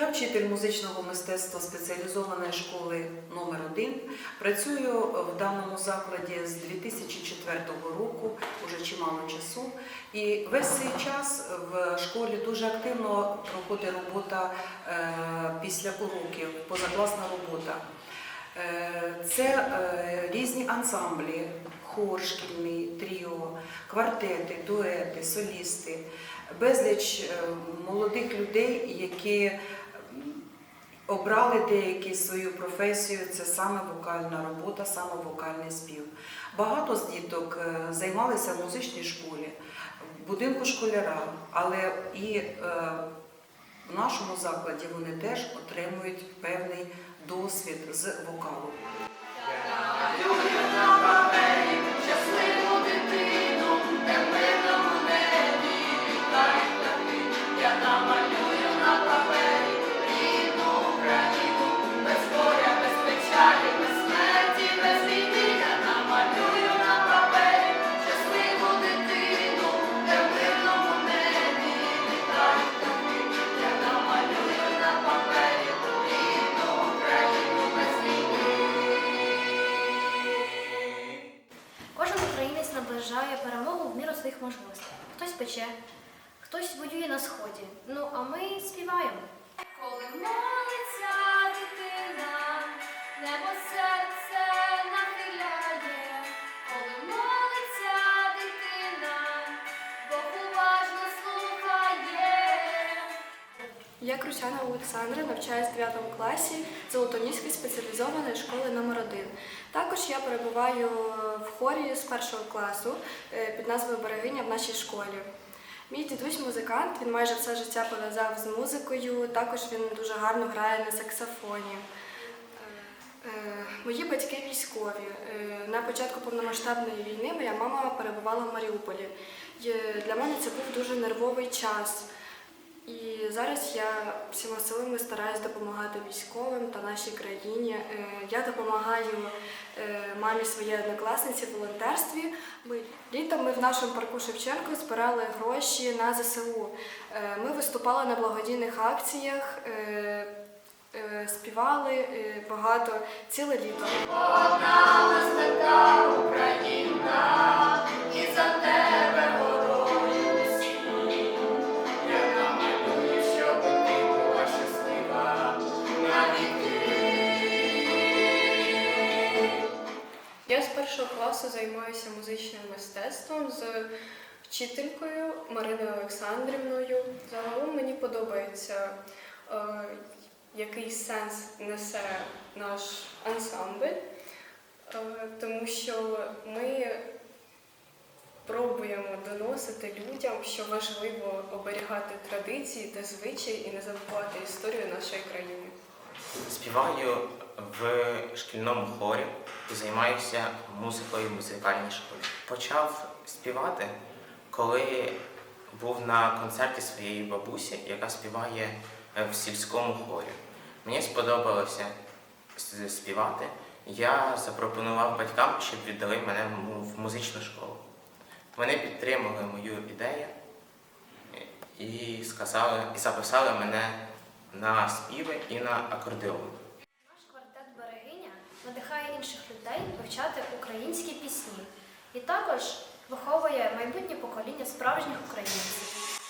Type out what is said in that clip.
Я вчитель музичного мистецтва спеціалізованої школи номер 1 Працюю в даному закладі з 2004 року, уже чимало часу. І весь цей час в школі дуже активно проходить робота е, після уроків, позакласна робота. Е, Це е, різні ансамблі, хор шкільний, тріо, квартети, дуети, солісти, безліч молодих людей, які обрали деякі свою професію, це саме вокальна робота, саме вокальний спів. Багато з діток е, займалися в музичній школі, в будинку школяра, але і е, в нашому закладі вони теж отримують певний досвід з вокалу. Своїх можливостей. Хтось пече, хтось воює на сході. Ну а ми співаємо. Коли молиться дитина, небо серце нахиляє, Я Кручана Олександра, навчаюсь в 9 класі Золотоніської спеціалізованої школи номер 1 Також я перебуваю в хорі з першого класу е, під назвою Берегиня в нашій школі. Мій дідусь музикант, він майже все життя пов'язав з музикою, також він дуже гарно грає на саксофоні. Е, Мої батьки військові. Е, На початку повномасштабної війни моя мама перебувала в Маріуполі. Для мене це був дуже нервовий час. І зараз я всіма силами стараюсь допомагати військовим та нашій країні. Е, Я допомагаю е, мамі своєї однокласниці в волонтерстві. Ми літом ми в нашому парку Шевченко збирали гроші на ЗСУ. Е, Ми виступали на благодійних акціях, співали багато ціле літо. Одна Україна, Я з першого класу займаюся музичним мистецтвом з вчителькою Мариною Олександрівною. Загалом мені подобається, е, який сенс несе наш ансамбль, е, тому що ми пробуємо доносити людям, що важливо оберігати традиції та звичаї і не забувати історію нашої країни. Співаю в шкільному хорі займаюся музикою в музикальній школі. Почав співати, коли був на концерті своєї бабусі, яка співає е, в сільському хорі. Мені сподобалося співати. Я запропонував батькам, щоб віддали мене в музичну школу. Вони підтримали мою ідею і сказали, і записали мене на співи і на акордеон. Наш квартет Берегиня надихає інших людей вивчати українські пісні і також виховує майбутнє покоління справжніх українців.